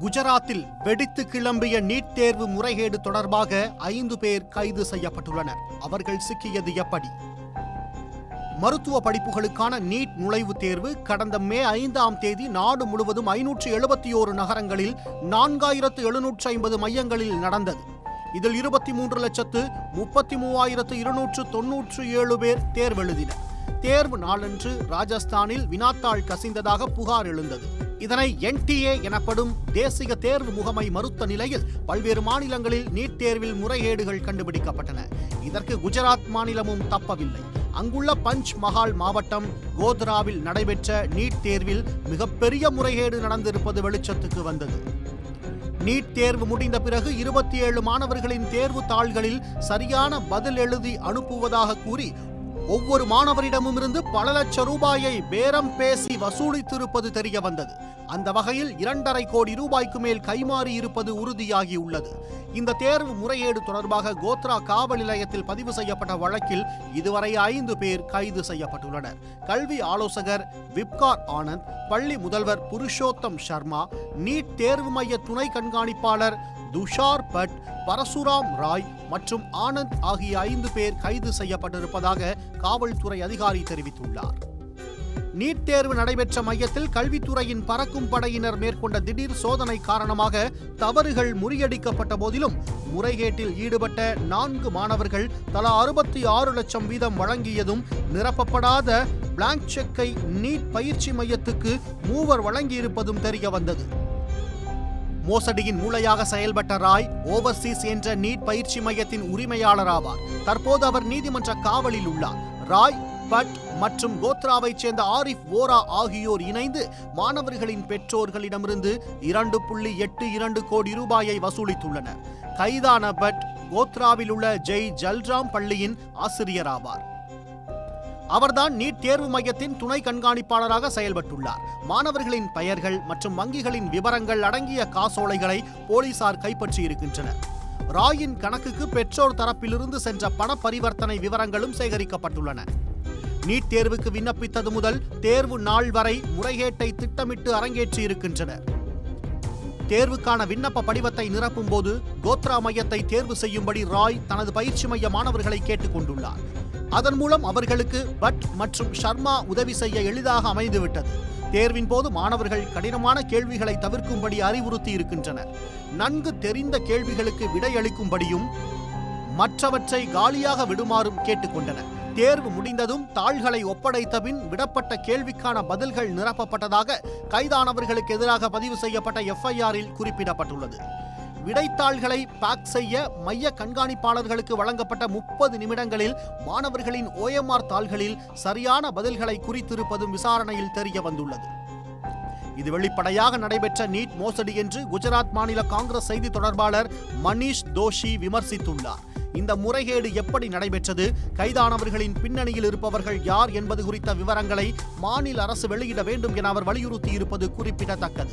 குஜராத்தில் வெடித்து கிளம்பிய நீட் தேர்வு முறைகேடு தொடர்பாக ஐந்து பேர் கைது செய்யப்பட்டுள்ளனர். அவர்கள் சிக்கியது எப்படி? மருத்துவ படிப்புகளுக்கான நீட் நுழைவுத் தேர்வு கடந்த மே ஐந்தாம் தேதி நாடு முழுவதும் ஐநூற்று எழுபத்தி ஓரு நகரங்களில் நான்காயிரத்து எழுநூற்று ஐம்பது மையங்களில் நடந்தது. இதில் இருபத்தி மூன்று லட்சத்து முப்பத்தி மூவாயிரத்து இருநூற்று தொன்னூற்று ஏழு பேர் தேர்வெழுதினர். தேர்வு நாளன்று ராஜஸ்தானில் வினாத்தாள் கசிந்ததாக புகார் எழுந்தது. இதனை என்டிஏ எனப்படும் தேசிய தேர்வு முகமை மறுத்த நிலையில் பல்வேறு மாநிலங்களில் நீட் தேர்வில் முறைகேடுகள் கண்டுபிடிக்கப்பட்டன. இதற்கு குஜராத் மாநிலமும் தப்பவில்லை. அங்குள்ள பஞ்ச் மஹால் மாவட்டம் கோத்ராவில் நடைபெற்ற நீட் தேர்வில் மிகப்பெரிய முறைகேடு நடந்திருப்பது வெளிச்சத்துக்கு வந்தது. நீட் தேர்வு முடிந்த பிறகு இருபத்தி ஏழு மாணவர்களின் தேர்வு தாள்களில் சரியான பதில் எழுதி அனுப்புவதாக கூறி ஒவ்வொரு மாணவரிடமும் இருந்து பல லட்சம் ரூபாயை பேரம் பேசி வசூலித்திருப்பது தெரிய வந்தது அந்த வகையில் இரண்டரை கோடி ரூபாய்க்கு மேல் கைமாறி இருப்பது உறுதியாகி உள்ளது. இந்த தேர்வு முறையீடு தொடர்பாக கோத்ரா காவல் நிலையத்தில் பதிவு செய்யப்பட்ட வழக்கில் இதுவரை ஐந்து பேர் கைது செய்யப்பட்டுள்ளனர். கல்வி ஆலோசகர் விப்கார் ஆனந்த் பள்ளி முதல்வர் புருஷோத்தம் சர்மா நீட் தேர்வு மைய துணை கண்காணிப்பாளர் துஷார் பட் பரசுராம் ராய் மற்றும் ஆனந்த் ஆகிய ஐந்து பேர் கைது செய்யப்பட்டிருப்பதாக காவல்துறை அதிகாரி தெரிவித்துள்ளார். நீட் தேர்வு நடைபெற்ற மையத்தில் கல்வித்துறையின் பறக்கும் படையினர் மேற்கொண்ட திடீர் சோதனை காரணமாக தவறுகள் முறியடிக்கப்பட்ட போதிலும் முறைகேட்டில் ஈடுபட்ட நான்கு மாணவர்கள் தலா அறுபத்தி ஆறு லட்சம் வீதம் வழங்கியதும் நிரப்பப்படாத பிளாங்க் செக்கை நீட் பயிற்சி மையத்துக்கு மூவர் வழங்கியிருப்பதும் தெரிய வந்தது மோசடியின் மூளையாக செயல்பட்ட ராய் ஓவர்சீஸ் என்ற நீட் பயிற்சி மையத்தின் உரிமையாளர் ஆவார் தற்போது அவர் நீதிமன்ற காவலில் உள்ளார். ராய் பட் மற்றும் கோத்ராவைச் சேர்ந்த ஆரிஃப் ஓரா ஆகியோர் இணைந்து மாணவர்களின் பெற்றோர்களிடமிருந்து இரண்டு புள்ளி எட்டு இரண்டு கோடி ரூபாயை வசூலித்துள்ளனர். கைதான பட் கோத்ராவில் உள்ள ஜெய் ஜல்ராம் பள்ளியின் ஆசிரியர் ஆவார் அவர்தான் நீட் தேர்வு மையத்தின் துணை கண்காணிப்பாளராக செயல்பட்டுள்ளார். மாணவர்களின் பெயர்கள் மற்றும் வங்கிகளின் விவரங்கள் அடங்கிய காசோலைகளை போலீசார் கைப்பற்றியிருக்கின்றனர். ராயின் கணக்குக்கு பெற்றோர் தரப்பிலிருந்து சென்ற பண பரிவர்த்தனை விவரங்களும் சேகரிக்கப்பட்டுள்ளன. நீட் தேர்வுக்கு விண்ணப்பித்தது முதல் தேர்வு நாள் வரை முறைகேட்டை திட்டமிட்டு அரங்கேற்றி இருக்கின்றனர் தேர்வுக்கான விண்ணப்ப படிவத்தை நிரப்பும் போது கோத்ரா மையத்தை தேர்வு செய்யும்படி ராய் தனது பயிற்சி மைய மாணவர்களை கேட்டுக் கொண்டுள்ளார் அதன் மூலம் அவர்களுக்கு பட் மற்றும் ஷர்மா உதவி செய்ய எளிதாக அமைந்துவிட்டது. தேர்வின் போது மாணவர்கள் கடினமான கேள்விகளை தவிர்க்கும்படி அறிவுறுத்தி இருக்கின்றனர். நன்கு தெரிந்த கேள்விகளுக்கு விடையளிக்கும்படியும் மற்றவற்றை காலியாக விடுமாறும் கேட்டுக்கொண்டனர். தேர்வு முடிந்ததும் தாள்களை ஒப்படைத்த பின் விடப்பட்ட கேள்விக்கான பதில்கள் நிரப்பப்பட்டதாக கைதானவர்களுக்கு எதிராக பதிவு செய்யப்பட்ட எஃப்ஐஆரில் குறிப்பிடப்பட்டுள்ளது. விடைத்தாள்களை பேக் செய்ய மைய கண்காணிப்பாளர்களுக்கு வழங்கப்பட்ட முப்பது நிமிடங்களில் மாணவர்களின் ஓஎம்ஆர் தாள்களில் சரியான பதில்களை குறித்திருப்பதும் விசாரணையில் தெரிய வந்துள்ளது. இது வெளிப்படையாக நடைபெற்ற நீட் மோசடி என்று குஜராத் மாநில காங்கிரஸ் செய்தி தொடர்பாளர் மணீஷ் தோஷி விமர்சித்துள்ளார். இந்த முறைகேடு எப்படி நடைபெற்றது? கைதானவர்களின் பின்னணியில் இருப்பவர்கள் யார் என்பது குறித்த விவரங்களை மாநில அரசு வெளியிட வேண்டும் என அவர் வலியுறுத்தி இருப்பது குறிப்பிடத்தக்கது.